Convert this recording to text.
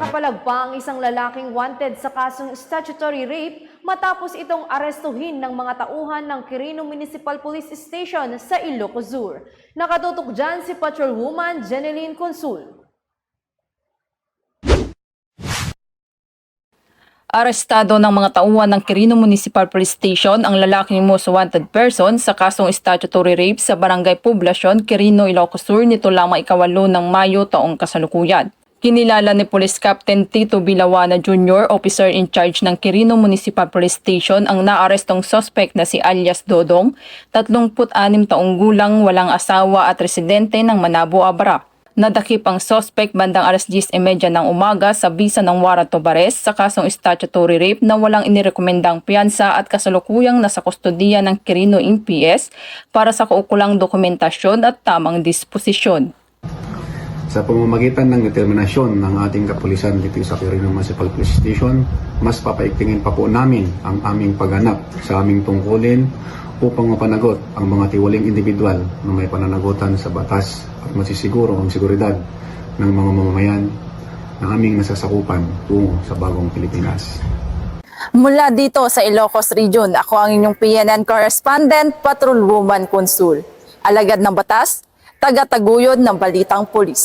nakapalag pa ang isang lalaking wanted sa kasong statutory rape matapos itong arestuhin ng mga tauhan ng Quirino Municipal Police Station sa Ilocos Sur. Nakatutok dyan si Patrolwoman Jeneline Consul. Arestado ng mga tauhan ng Quirino Municipal Police Station ang lalaking most wanted person sa kasong statutory rape sa Barangay Poblacion, Quirino, Ilocos Sur nito lamang ikawalo ng Mayo taong kasalukuyan. Kinilala ni Police Captain Tito Bilawana Jr., officer in charge ng Quirino Municipal Police Station, ang naarestong suspect na si alias Dodong, 36 taong gulang, walang asawa at residente ng Manabo, Abra. Nadakip ang suspect bandang alas 10.30 ng umaga sa bisa ng Warrant of Arrest sa kasong statutory rape na walang inirekomendang piyansa at kasalukuyang nasa kustodiya ng Quirino MPS para sa kaukulang dokumentasyon at tamang disposisyon. Sa pamamagitan ng determinasyon ng ating kapulisan dito sa Quirino Municipal Police Station, mas papaigtingin pa po namin ang aming pagganap sa aming tungkulin upang mapanagot ang mga tiwaling individual na may pananagutan sa batas at masisiguro ang seguridad ng mga mamamayan na aming nasasakupan tungo sa bagong Pilipinas. Mula dito sa Ilocos Region, ako ang inyong PNN correspondent, Patrolwoman Consul. Alagad ng batas, taga-taguyod ng Balitang Pulis.